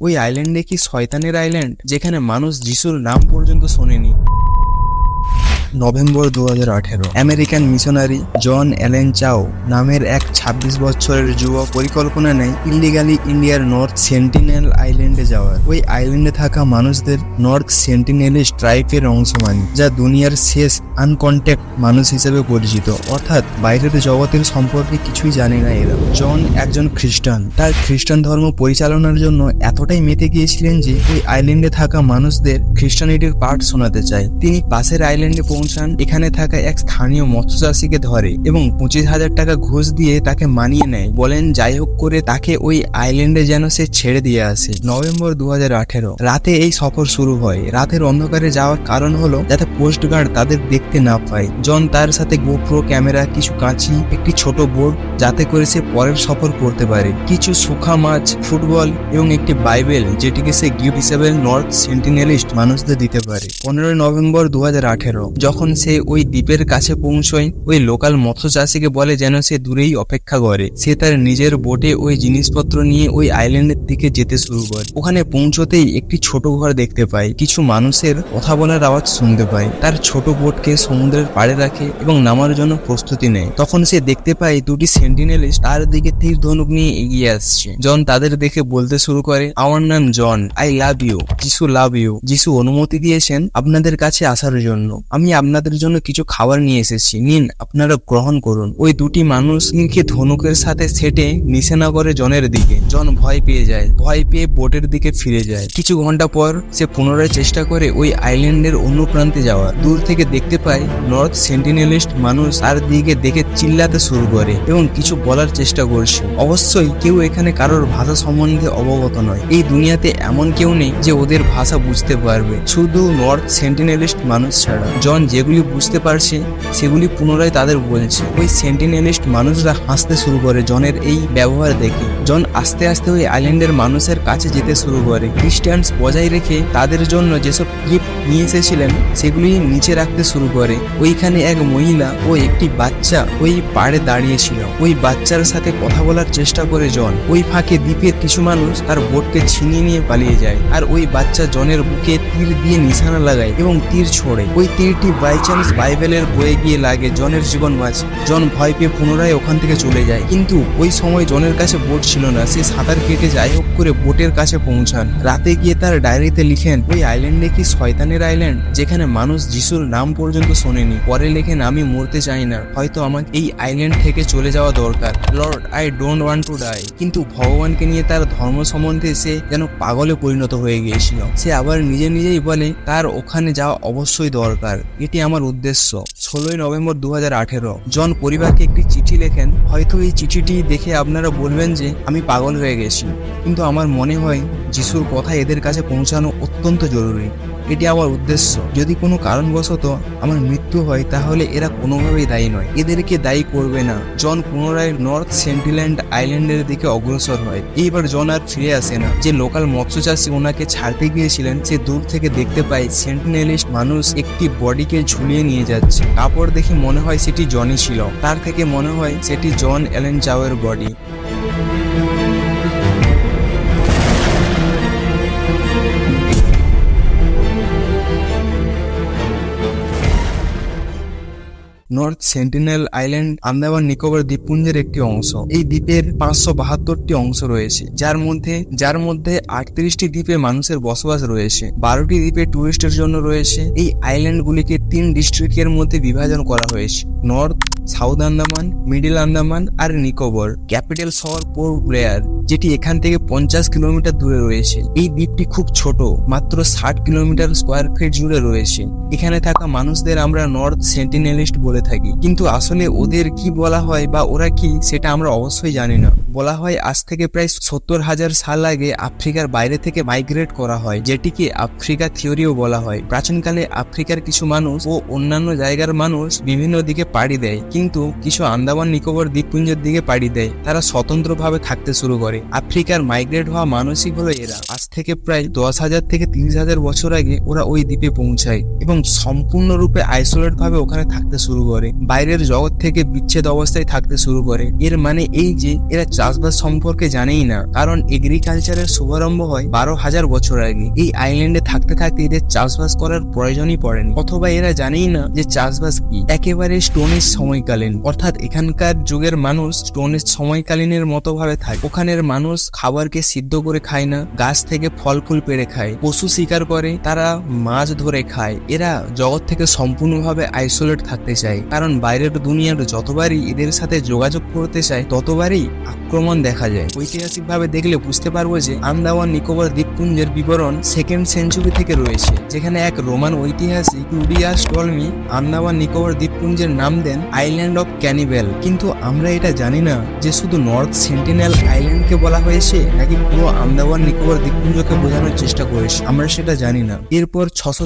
ওই আইল্যান্ডে কি শয়তানের আইল্যান্ড যেখানে মানুষ যিশুর নাম পর্যন্ত শোনেনি। নভেম্বর দু হাজার আঠেরো। আমেরিকান মিশনারি জন অ্যালেন চাও নামের এক ২৬ বছরের যুবক পরিকল্পনা নেয় ইলিগালি ইন্ডিয়ার নর্থ সেন্টিনেল আইল্যান্ডে যাওয়ার। ওই আইল্যান্ডে থাকা মানুষদের নর্থ সেন্টিনেলিস্ট ট্রাইবের অংশ মানে যা দুনিয়ার শেষ আনকন্ট্যাক্ট মানুষ হিসেবে পরিচিত। অর্থাৎ বাইরের জগতের সম্পর্কে কিছুই জানে না এরা। জন একজন খ্রিস্টান। তার খ্রিস্টান ধর্ম পরিচালনার জন্য এতটাই মেতে গিয়েছিলেন যে, ওই আইল্যান্ডে থাকা মানুষদের খ্রিস্টানিটির পাঠ শোনাতে চায়। তিনি পাশের আইল্যান্ডে পৌঁছান, এখানে থাকা এক স্থানীয় মৎস্যচাষীকে ধরে এবং পঁচিশ হাজার টাকা ঘুষ দিয়ে তাকে মানিয়ে নেয়। বলেন, যাই হোক করে তাকে ওই আইল্যান্ডে যেন সে ছেড়ে দিয়ে আসে। নভেম্বর দু হাজার আঠেরো। রাতে এই সফর শুরু হয়। রাতের অন্ধকারে যাওয়ার কারণ হলো যাতে কোস্ট গার্ড তাদের দেখতে না পায়। জন তার সাথে গোপ্রো ক্যামেরা, কিছু কাঁচি, একটি ছোট বোর্ড, যাতে করে সে পরের সফর করতে পারে। কিছু শুখা মাছ, ফুটবল এবং একটি বাইবেল, যেটিকে সে গিফট হিসেবে নর্থ সেন্টিনেলিস্ট মানুষদের দিতে পারে। পনেরোই নভেম্বর দু হাজার আঠেরো। যখন সে ওই দ্বীপের কাছে পৌঁছয়, ওই লোকাল মৎস্য চাষিকে বলে যেন সে দূরেই অপেক্ষা করে। সে তার নিজের বোটে ওই জিনিসপত্র নিয়ে ওই আইল্যান্ডের দিকে যেতে শুরু করে। ওখানে পৌঁছতেই একটি ছোট ঘর দেখতে পায়। কিছু মানুষের কথা বলার আওয়াজ শুনতে পায়। তার ছোট বোটকে সমুদ্রের পাড়ে রাখে এবং নামার জন্য প্রস্তুতি নেয়। তখন সে দেখতে পায় দুটি সেন্টিনেলিস্ট তার দিকে তীর ধনুক নিয়ে এগিয়ে আসছে। জন তাদের দেখে বলতে শুরু করে, আমার নাম জন। আই লাভ ইউ যিশু লাভ ইউ যিশু অনুমতি দিয়েছেন আপনাদের কাছে আসার জন্য। আমি আপনাদের জন্য কিছু খাবার নিয়ে এসেছি। নিন, আপনারা গ্রহণ করুন। ওই দুটি মানুষ তীরকে ধনুকের সাথে সেটে নিশানা করে জনের দিকে। জন ভয় পেয়ে যায়, ভয় পেয়ে বোটের দিকে ফিরে যায়। কিছু ঘণ্টা পর সে পুনরায় চেষ্টা করে ওই আইল্যান্ডের অন্য প্রান্তে যাওয়ার। দূর থেকে দেখতে পায়, নর্থ সেন্টিনেলিস্ট মানুষ তার দিকে দেখে চিল্লাতে শুরু করে এবং কিছু বলার চেষ্টা করছে। অবশ্যই কেউ এখানে কারোর ভাষা সম্বন্ধে অবগত নয়। এই দুনিয়াতে এমন কেউ নেই যে ওদের ভাষা বুঝতে পারবে। শুধু নর্থ সেন্টিনেলিস্ট মানুষ ছাড়া। জন যেগুলি বুঝতে পারছে, সেগুলি পুনরায় তাদের বলছে। ওই সেন্টিনেলিস্ট মানুষরা হাসতে শুরু করে জনের এই ব্যবহার দেখে। জন আস্তে আস্তে ওই আইল্যান্ডের মানুষের কাছে যেতে শুরু করে। খ্রিস্টানস বজায় রেখে তাদের জন্য যেসব গিফট নিয়ে এসেছিলেন সেগুলি নিচে রাখতে শুরু করে। ওইখানে এক মহিলা ও একটি বাচ্চা ওই পাড়ে দাঁড়িয়েছিল। ওই বাচ্চার সাথে কথা বলার চেষ্টা করে জন। ওই ফাঁকে দ্বীপের কিছু মানুষ তার বোটকে ছিনিয়ে নিয়ে পালিয়ে যায় আর ওই বাচ্চা জনের বুকে তীর দিয়ে নিশানা লাগায় এবং তীর ছোড়ে। ওই তীরটি বাই চান্স বাইবেলের বয়ে গিয়ে লাগে জনের জীবন বাঁচে জন ভয় পেয়ে পুনরায় ওখান থেকে চলে যায়। কিন্তু ওই সময় জনের কাছে বোট ছিল না। সে সাঁতার কেটে যাই হোক করে বোটের কাছে পৌঁছান। রাতে গিয়ে তার ডায়েরিতে লিখেন, ওই আইল্যান্ডে কি শয়তানের আইল্যান্ড যেখানে মানুষ যিশুর নাম পর্যন্ত শোনেনি। পরে লেখেন, আমি মরতে চাই না। হয়তো আমাকে এই আইল্যান্ড থেকে চলে যাওয়া দরকার। Lord I don't want to die কিন্তু ভগবানকে নিয়ে তার ধর্ম সম্বন্ধে সে যেন পাগলে পরিণত হয়ে গিয়েছিল। সে আবার নিজে নিজেই বলে, তার ওখানে যাওয়া অবশ্যই দরকার। এটি আমার উদ্দেশ্য। ষোলোই নভেম্বর দু হাজার আঠেরো, জন পরিবারকে একটি চিঠি লেখেন। হয়তো এই চিঠিটি দেখে আপনারা বলবেন যে আমি পাগল হয়ে গেছি। কিন্তু আমার মনে হয় যিশুর কথা এদের কাছে পৌঁছানো অত্যন্ত জরুরি। এটি আমার উদ্দেশ্য। যদি কোনো কারণবশত আমার মৃত্যু হয়, তাহলে এরা কোনোভাবেই দায়ী নয়। এদেরকে দায়ী করবে না। জন পুনরায় নর্থ সেন্টিল্যান্ড আইল্যান্ডের দিকে অগ্রসর হয়। এইবার জন আর ফিরে আসে না। যে লোকাল মৎস্যচাষী ওনাকে ছাড়তে গিয়েছিলেন, সে দূর থেকে দেখতে পায় সেন্টিনেলিস্ট মানুষ একটি বডিকে ঝুলিয়ে নিয়ে যাচ্ছে। কাপড় দেখে মনে হয় সেটি জনই ছিল। তার থেকে মনে হয় সেটি John Allen চাওয়ের body. North Sentinel Island Andaman Nicobar দ্বীপপুঞ্জের একটি অংশ। এই দ্বীপের পাঁচশো বাহাত্তরটি অংশ রয়েছে। যার মধ্যে যার মধ্যে আটত্রিশটি দ্বীপে মানুষের বসবাস রয়েছে। বারোটি দ্বীপে টুরিস্টের জন্য রয়েছে। এই আইল্যান্ডগুলিকে তিন ডিস্ট্রিক্টের মধ্যে বিভাজন করা হয়েছে। North south Andaman middle Andaman আর নিকোবর ক্যাপিটাল শহর পোর্ট ব্লেয়ার যেটি এখান থেকে পঞ্চাশ কিলোমিটার দূরে রয়েছে। এই দ্বীপটি খুব ছোট, মাত্র ষাট কিলোমিটার স্কোয়ার ফিট জুড়ে রয়েছে। এখানে থাকা মানুষদের আমরা নর্থ সেন্টিনেলিস্ট বলে থাকি। কিন্তু আসলে ওদের কি বলা হয় বা ওরা কি, সেটা আমরা অবশ্যই জানি না। বলা হয় আজ থেকে প্রায় সত্তর হাজার সাল আগে আফ্রিকার বাইরে থেকে মাইগ্রেট করা হয়, যেটিকে আফ্রিকা থিওরিও বলা হয়। প্রাচীনকালে আফ্রিকার কিছু মানুষ ও অন্যান্য জায়গার মানুষ বিভিন্ন দিকে পাড়ি দেয়, কিন্তু কিছু আন্দামান নিকোবর দ্বীপপুঞ্জের দিকে পাড়ি দেয়। তারা স্বতন্ত্রভাবে থাকতে শুরু করে। আফ্রিকার মাইগ্রেট হওয়া মানুষই হলো এরা। আজ থেকে প্রায় দশ হাজার থেকে তিরিশ হাজার বছর আগে ওরা ওই দ্বীপে পৌঁছায় এবং সম্পূর্ণরূপে আইসোলেট ভাবে ওখানে থাকতে শুরু করে করে, বাইরের জগৎ থেকে বিচ্ছেদ অবস্থায় থাকতে শুরু করে। এর মানে এই যে, এরা চাষবাস সম্পর্কে জানেই না, কারণ এগ্রিকালচারের শুভারম্ভ হয় বারো হাজার বছর আগে। এই আইল্যান্ডে থাকতে থাকতে এদের চাষবাস করার প্রয়োজনই পড়েনি। অথবা এরা জানেই না যে চাষবাস কি। একেবারে স্টোনের সময়কালীন, অর্থাৎ এখানকার যুগের মানুষ স্টোনের সময়কালীনের মতো ভাবে থাকে। ওখানের মানুষ খাবারকে সিদ্ধ করে খায় না, গাছ থেকে ফল ফুল পেড়ে খায়। পশু শিকার করে, তারা মাছ ধরে খায়। এরা জগৎ থেকে সম্পূর্ণভাবে আইসোলেট থাকতে চায়। কারণ বাইরের দুনিয়ার যতবারই এদের সাথে যোগাযোগ করতে চায়, ততবারই আক্রমণ দেখা যায়। ঐতিহাসিকভাবে দেখলে বুঝতে পারব যে আন্দামান নিকোবর দ্বীপপুঞ্জের বিবরণ সেকেন্ড সেঞ্চুরি থেকে রয়েছে, যেখানে এক রোমান ঐতিহাসিক ক্লুডিয়াস টলমি আন্দামান নিকোবর দ্বীপপুঞ্জের নাম দেন আইল্যান্ড অফ ক্যানিবেল। কিন্তু আমরা এটা জানি না যে শুধু নর্থ সেন্টিনেল আইল্যান্ডকে বলা হয়েছে, নাকি পুরো আন্দামান নিকোবর দ্বীপপুঞ্জকে বোঝানোর চেষ্টা করেছে? আমরা সেটা জানি না। এরপর ছশো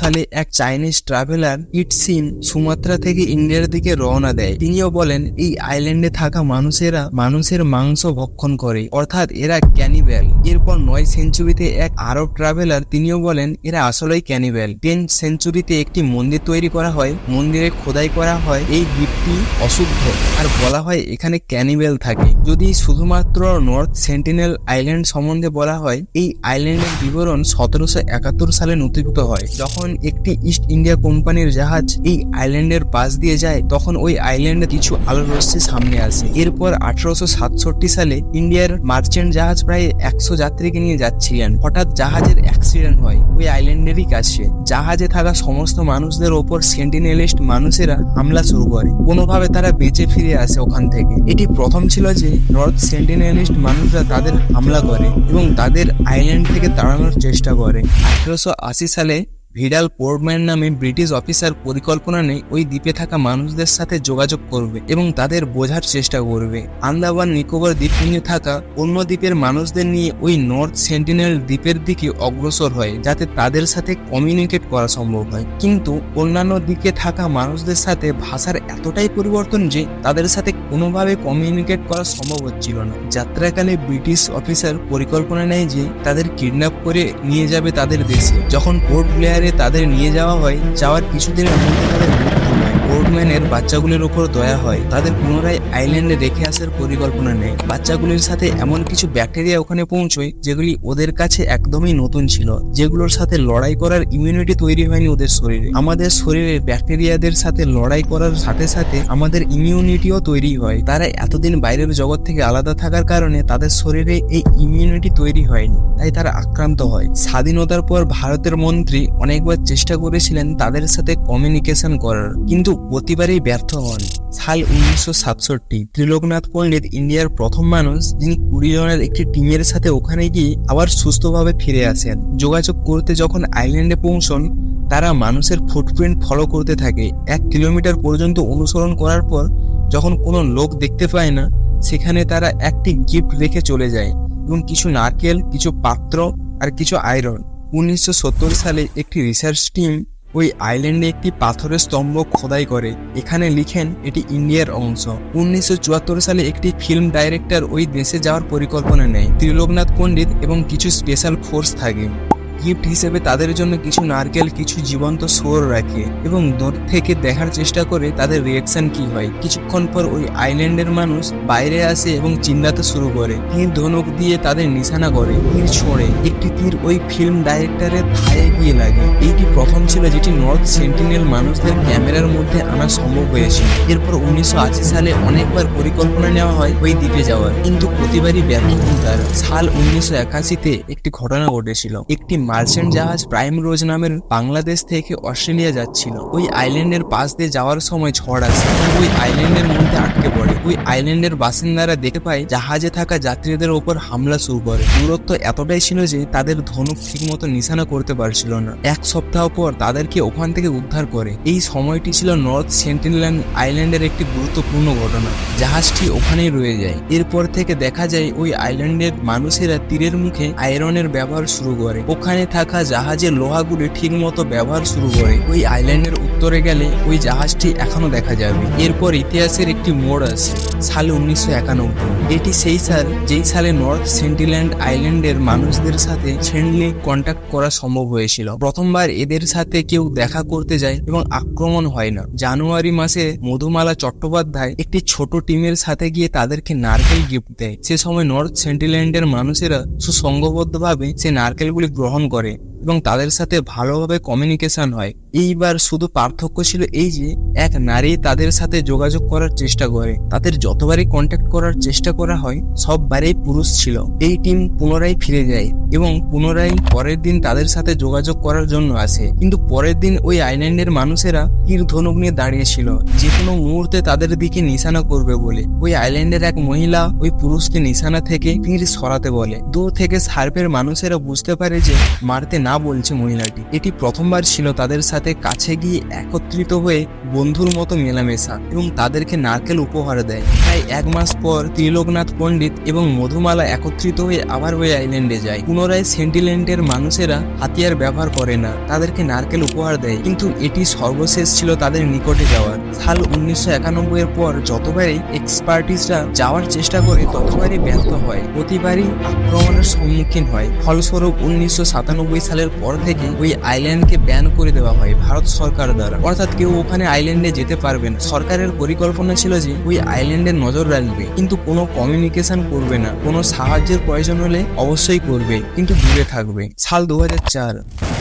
সালে এক চাইনিজ ট্রাভেলার ইটসিন সুমাত্রা থেকে ইন্ডিয়ার দিকে রওনা দেয়। তিনিও বলেন, এই আইল্যান্ডে থাকা মানুষেরা মানুষের মাংস ভক্ষণ করে, অর্থাৎ এরা ক্যানিবেল এরপর নয় সেঞ্চুরিতে এক আরব ট্রাভেলার তিনিও বলেন, এরা আসলেই ক্যানিবেল টেন সেঞ্চুরিতে একটি মন্দির তৈরি করা হয়, মন্দিরে খোদাই করা হয়, এই দ্বীপটি অশুদ্ধ। আর বলা হয়, এখানে ক্যানিবেল থাকে। যদি শুধুমাত্র নর্থ সেন্টিনেল আইল্যান্ড সম্বন্ধে বলা হয়, এই আইল্যান্ডের বিবরণ সতেরোশো একাত্তর সালে নথিভুক্ত হয়। যখন একটি ইস্ট ইন্ডিয়া কোম্পানির জাহাজ এই আইল্যান্ডের পাশ দিয়ে যায়, তখন ওই আইল্যান্ডে কিছু আলো রশ্মি সামনে আসে। এরপর আঠারোশো সাতষট্টি সালে ইন্ডিয়ার মার্চেন্ট জাহাজ প্রায় একশো যাত্রীকে নিয়ে যাচ্ছিলেন। হঠাৎ জাহাজের অ্যাক্সিডেন্ট হয়। ওই আইল্যান্ডেরই কাছে। জাহাজে থাকা সমস্ত মানুষদের ওপর সেন্টিনেলিস্ট মানুষেরা হামলা শুরু করে। কোনোভাবে তারা বেঁচে ফিরে আসে ওখান থেকে। এটি প্রথম ছিল যে নর্থ সেন্টিনেলিস্ট মানুষরা তাদের হামলা করে এবং তাদের আইল্যান্ড থেকে তাড়ানোর চেষ্টা করে। আঠারোশো আশি সালে ভিডাল পোর্টম্যান নামে ব্রিটিশ অফিসার পরিকল্পনা নেই ওই দ্বীপে থাকা মানুষদের সাথে যোগাযোগ করবে এবং তাদের বোঝার চেষ্টা করবে। আন্দামান নিকোবর দ্বীপপুঞ্জে থাকা অন্য দ্বীপের মানুষদের নিয়ে ওই নর্থ সেন্টিনেল দ্বীপের দিকে অগ্রসর হয়, যাতে তাদের সাথে কমিউনিকেট করা সম্ভব হয়। কিন্তু অন্যান্য দিকে থাকা মানুষদের সাথে ভাষার এতটাই পরিবর্তন যে তাদের সাথে কোনোভাবে কমিউনিকেট করা সম্ভব হচ্ছিল না। যাত্রাকালে ব্রিটিশ অফিসার পরিকল্পনা নেয় যে তাদের কিডন্যাপ করে নিয়ে যাবে তাদের দেশে। যখন পোর্ট ব্লেয়ারে তাদের নিয়ে যাওয়া হয় যাওয়ার কিছুদিনের মধ্যে তাদের পোর্টম্যানের বাচ্চাগুলির উপর দয়া হয়। তাদের পুনরায় আইল্যান্ডে রেখে আসার পরিকল্পনা নেয়। বাচ্চাগুলির সাথে এমন কিছু ব্যাকটেরিয়া ওখানে পৌঁছয়, যেগুলি ওদের কাছে একদমই নতুন ছিল, যেগুলোর সাথে লড়াই করার ইমিউনিটি তৈরি হয়নি ওদের শরীরে। আমাদের শরীরে ব্যাকটেরিয়াদের সাথে লড়াই করার সাথে সাথে আমাদের ইমিউনিটিও তৈরি হয়। তারা এতদিন বাইরের জগৎ থেকে আলাদা থাকার কারণে তাদের শরীরে এই ইমিউনিটি তৈরি হয়নি, তাই তারা আক্রান্ত হয়। স্বাধীনতার পর ভারতের মন্ত্রী অনেকবার চেষ্টা করেছিলেন তাদের সাথে কমিউনিকেশন করার, কিন্তু প্রতিবারই ব্যর্থ হন। সাল উনিশশো সাতষট্টি ত্রিলোকনাথ পণ্ডিত ইন্ডিয়ার প্রথম মানুষ, যিনি কুড়ি জনের একটি টিমের সাথে ওখানে গিয়ে আবার সুস্থভাবে ফিরে আসেন। যোগাযোগ করতে যখন আইল্যান্ডে পৌঁছন, তারা মানুষের ফুটপ্রিন্ট ফলো করতে থাকে। এক কিলোমিটার পর্যন্ত অনুসরণ করার পর, যখন কোনো লোক দেখতে পায় না, সেখানে তারা একটি গিফট রেখে চলে যায়, এবং কিছু নারকেল, কিছু পাত্র আর কিছু আয়রন উনিশশো সত্তর সালে একটি রিসার্চ টিম ওই আইল্যান্ডে একটি পাথরের স্তম্ভ খোদাই করে। এখানে লিখেন, এটি ইন্ডিয়ার অংশ। উনিশশো চুয়াত্তর সালে একটি ফিল্ম ডাইরেক্টর ওই দেশে যাওয়ার পরিকল্পনা নেয়। ত্রিলোকনাথ পণ্ডিত এবং কিছু স্পেশাল ফোর্স থাকে। গিফট হিসেবে তাদের জন্য কিছু নারকেল, কিছু জীবন্ত সোর রাখে এবং দূর থেকে দেখার চেষ্টা করে তাদের রিয়াকশন কি হয়। কিছুক্ষণ পর ওই আইল্যান্ডের মানুষ বাইরে আসে এবং চিল্লাতে শুরু করে। তীর ধনুক দিয়ে তাদের নিশানা করে, তীর ছোঁড়ে। একটি তীর ওই ফিল্ম ডাইরেক্টরের থায়ে গিয়ে লাগে। এইটি প্রথম ছিল যেটি নর্থ সেন্টিনেল মানুষদের ক্যামেরার মধ্যে আনা সম্ভব হয়েছিল। এরপর উনিশশো আশি সালে অনেকবার পরিকল্পনা নেওয়া হয় ওই দ্বীপে যাওয়ার। কিন্তু প্রতিবারই ব্যর্থ হন সাল উনিশশো একাশিতে একটি ঘটনা ঘটেছিল। একটি মার্চেন্ট জাহাজ প্রাইম রোজ নামের বাংলাদেশ থেকে অস্ট্রেলিয়া যাচ্ছিল। ওই আইল্যান্ডের পাশ দিয়ে যাওয়ার সময় ঝড় আসে। ওই আইল্যান্ডের মধ্যে আটকে পড়ে। ওই আইল্যান্ডের বাসিন্দারা দেখতে পায়, জাহাজে থাকা যাত্রীদের ওপর হামলা শুরু করে। দূরত্ব এতটাই ছিল যে তাদের ধনুক ঠিকমতো নিশানা করতে পারছিল না। এক সপ্তাহ পর তাদেরকে ওখান থেকে উদ্ধার করে। এই সময়টি ছিল নর্থ সেন্টিনল্যান্ড আইল্যান্ডের একটি গুরুত্বপূর্ণ ঘটনা। জাহাজটি ওখানেই রয়ে যায়। এরপর থেকে দেখা যায়, ওই আইল্যান্ডের মানুষেরা তীরের মুখে আয়রনের ব্যবহার শুরু করে। ওখানে সেখানে থাকা জাহাজের লোহাগুলি ঠিকমতো ব্যবহার শুরু করে। ওই আইল্যান্ডের উত্তরে গেলে ওই জাহাজটি এখনও দেখা যাবে। এরপর ইতিহাসের একটি মোড় আছে, সালে উনিশশো এটি সেই সাল, যেই সালে নর্থ সেন্টিল্যান্ড আইল্যান্ডের মানুষদের সাথে ফ্রেন্ডলি কন্ট্যাক্ট করা সম্ভব হয়েছিল। প্রথমবার এদের সাথে কেউ দেখা করতে যায় এবং আক্রমণ হয় না। জানুয়ারি মাসে মধুমালা চট্টোপাধ্যায় একটি ছোট টিমের সাথে গিয়ে তাদেরকে নারকেল গিফট দেয়। সে সময় নর্থ সেন্টিল্যান্ডের মানুষেরা সুসংঘবদ্ধভাবে সে নারকেলগুলি গ্রহণ করে এবং তাদের সাথে ভালোভাবে কমিউনিকেশন হয়। এইবার শুধু পার্থক্য ছিল এই যে, এক নারী তাদের সাথে যোগাযোগ করার চেষ্টা করে। তাদের যতবারই কন্ট্যাক্ট করার চেষ্টা করা হয়, সববারেই পুরুষ ছিল। এই টিম পুনরায় ফিরে যায় এবং পুনরায় পরের দিন তাদের সাথে যোগাযোগ করার জন্য আসে। কিন্তু পরের দিন ওই আইল্যান্ডের মানুষেরা তীর ধনুক নিয়ে দাঁড়িয়েছিল যে কোনো মুহূর্তে তাদের দিকে নিশানা করবে বলে। ওই আইল্যান্ডের এক মহিলা ওই পুরুষকে নিশানা থেকে তীর সরাতে বলে। দূর থেকে সার্ভের মানুষেরা বুঝতে পারে যে, মারতে না বলছে মহিলাটি। এটি প্রথমবার ছিল তাদের সাথে কাছে গিয়ে একত্রিত হয়ে বন্ধুর মতো মেলামেশা এবং তাদেরকে নারকেল উপহার দেয়। তাই এক মাস পর ত্রিলোকনাথ পণ্ডিত এবং মধুমালা একত্রিত হয়ে আবার ওই আইল্যান্ডে যায়। পুনরায় সেন্টিল্যান্ডের মানুষেরা হাতিয়ার ব্যবহার করে না, তাদেরকে নারকেল উপহার দেয়। কিন্তু এটি সর্বশেষ ছিল তাদের নিকটে যাওয়ার। সাল উনিশশো একানব্বই এর পর যতবারই এক্সপার্টিসরা যাওয়ার চেষ্টা করে, ততবারই ব্যর্থ হয়। প্রতিবারই আক্রমণের সম্মুখীন হয়। ফলস্বরূপ উনিশশো সাতানব্বই সালের পর থেকে ওই আইল্যান্ডকে ব্যান করে দেওয়া হয় ভারত সরকার দ্বারা। অর্থাৎ কেউ ওখানে আইল্যান্ডে যেতে পারবে না। সরকারের পরিকল্পনা ছিল যে ওই আইল্যান্ডে নজর রাখবে। কিন্তু কোনো কমিউনিকেশন করবে না। কোনো সাহায্যের প্রয়োজন হলে অবশ্যই করবে। কিন্তু দূরে থাকবে। সাল দু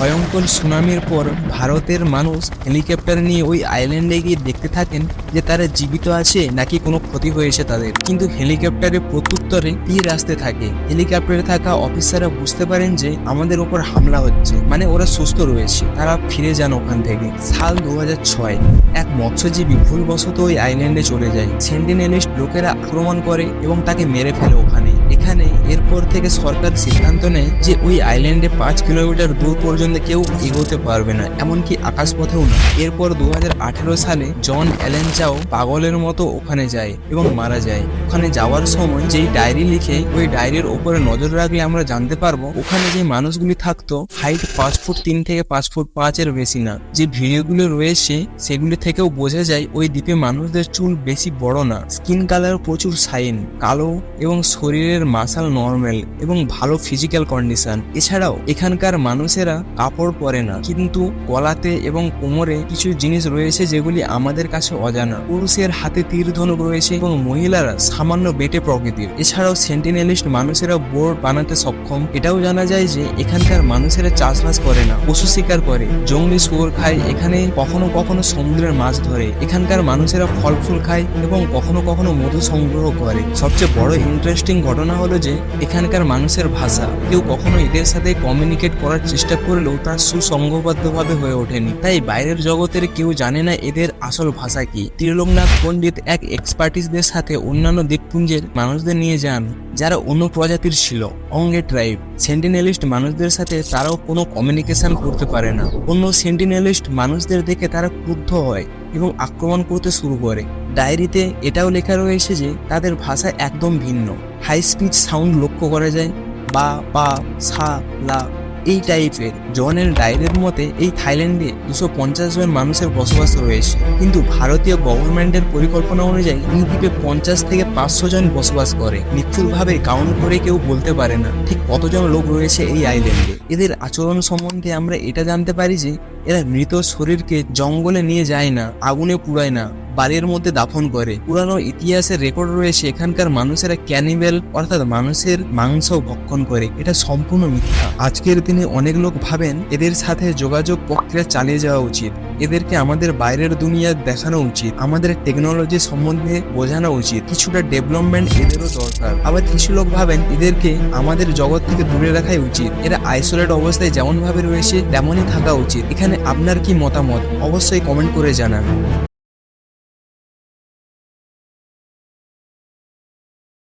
ভয়ঙ্কর সুনামির পর ভারতের মানুষ হেলিকপ্টার নিয়ে ওই আইল্যান্ডে গিয়ে দেখতে থাকেন যে তারা জীবিত আছে নাকি কোনো ক্ষতি হয়েছে তাদের। কিন্তু হেলিকপ্টারের প্রত্যুত্তরে তীর আসতে থাকে। হেলিকপ্টারে থাকা অফিসাররা বুঝতে পারেন যে আমাদের ওপর হামলা হচ্ছে। মানে ওরা সুস্থ রয়েছে। তারা ফিরে যান ওখান থেকে। সাল দু ছয়, এক মৎস্যজীবী ভুলবশত ওই আইল্যান্ডে চলে যায়। সেন্টিনেলিস্ট লোকেরা আক্রমণ করে এবং তাকে মেরে ফেলে ওখানে। এখানে এরপর থেকে সরকার সিদ্ধান্ত নেয় যে ওই আইল্যান্ডে পাঁচ কিলোমিটার দূর পর্যন্ত কেউ এগোতে পারবে না, এমনকি আকাশপথেও না এরপর দু হাজার আঠারো সালে জন অ্যালেন চাও পাগলের মতো ওখানে যায় এবং মারা যায়। ওখানে যাওয়ার সময় যেই ডায়েরি লিখে ওই ডায়েরির ওপরে নজর রাখলে আমরা জানতে পারব, ওখানে যে মানুষগুলি থাকতো হাইট পাঁচ ফুট তিন থেকে পাঁচ ফুট পাঁচের বেশি না। যে ভিডিওগুলো রয়েছে, সেগুলি থেকেও বোঝা যায় ওই দ্বীপে মানুষদের চুল বেশি বড় না। স্কিন কালার প্রচুর সাইন, কালো এবং শরীরের মাসাল নর্মাল এবং ভালো ফিজিক্যাল কন্ডিশন এছাড়াও এখানকার মানুষেরা কাপড় পরে না, কিন্তু গলাতে এবং কোমরে কিছু জিনিস রয়েছে যেগুলি আমাদের কাছে অজানা। পুরুষের হাতে তীর ধনুক রয়েছে এবং মহিলারা সামান্য বেটে প্রকৃতির। এছাড়াও সেন্টিনেলিস্ট মানুষেরা বোর্ড বানাতে সক্ষম। এটাও জানা যায় যে এখানকার মানুষেরা চাষবাস করে না, পশু শিকার করে। জঙ্গলি শুয়োর খায়, এখানে কখনো কখনো সমুদ্রের মাছ ধরে। এখানকার মানুষেরা ফল ফুল খায় এবং কখনো কখনো মধু সংগ্রহ করে। সবচেয়ে বড় ইন্টারেস্টিং ঘটনা হলো যে এখানকার মানুষের ভাষা। কেউ কখনো এদের সাথে কমিউনিকেট করার চেষ্টা করলেও তা সুসংঘবদ্ধভাবে হয়ে ওঠেনি। তাই বাইরের জগতের কেউ জানে না এদের আসল ভাষা কি। ত্রিলোকনাথ পণ্ডিত এক এক্সপার্টিসদের সাথে অন্যান্য দ্বীপপুঞ্জের মানুষদের নিয়ে যান, যারা অন্য প্রজাতির ছিল। অঙ্গে ট্রাইব সেন্টিনেলিস্ট মানুষদের সাথে তারাও কোনো কমিউনিকেশন করতে পারে না। অন্য সেন্টিনেলিস্ট মানুষদের দেখে তারা ক্রুদ্ধ হয় এবং আক্রমণ করতে শুরু করে। ডায়েরিতে এটাও লেখা রয়েছে যে তাদের ভাষা একদম ভিন্ন। হাই স্পিড সাউন্ড লক্ষ্য করা যায়। বা, পা সা লা এই টাইপের। জনের ডায়েরির মতে এই থাইল্যান্ডে দুশো পঞ্চাশ জন মানুষের বসবাস রয়েছে। কিন্তু ভারতীয় গভর্নমেন্টের পরিকল্পনা অনুযায়ী এই দ্বীপে পঞ্চাশ থেকে পাঁচশো জন বসবাস করে। নিখুঁতভাবে কাউন্ট করে কেউ বলতে পারে না। ঠিক কতজন লোক রয়েছে এই আইল্যান্ডে? এদের আচরণ সম্বন্ধে আমরা এটা জানতে পারি যে এরা মৃত শরীরকে জঙ্গলে নিয়ে যায় না, আগুনে পুড়ায় না বাড়ির মধ্যে দাফন করে। পুরানো ইতিহাসের রেকর্ড রয়েছে এখানকার মানুষেরা ক্যানিবেল, অর্থাৎ মানুষের মাংস ভক্ষণ করে। এটা সম্পূর্ণ মিথ্যা। আজকের দিনে অনেক লোক ভাবেন এদের সাথে যোগাযোগ প্রক্রিয়া চালিয়ে যাওয়া উচিত। এদেরকে আমাদের বাইরের দুনিয়া দেখানো উচিত। আমাদের টেকনোলজি সম্বন্ধে বোঝানো উচিত। কিছুটা ডেভেলপমেন্ট এদেরও দরকার। আবার কিছু লোক ভাবেন এদেরকে আমাদের জগৎ থেকে দূরে রাখাই উচিত। এরা আইসোলেট অবস্থায় যেমন ভাবে রয়েছে, তেমনই থাকা উচিত। এখানে আপনার কি মতামত? অবশ্যই কমেন্ট করে জানান।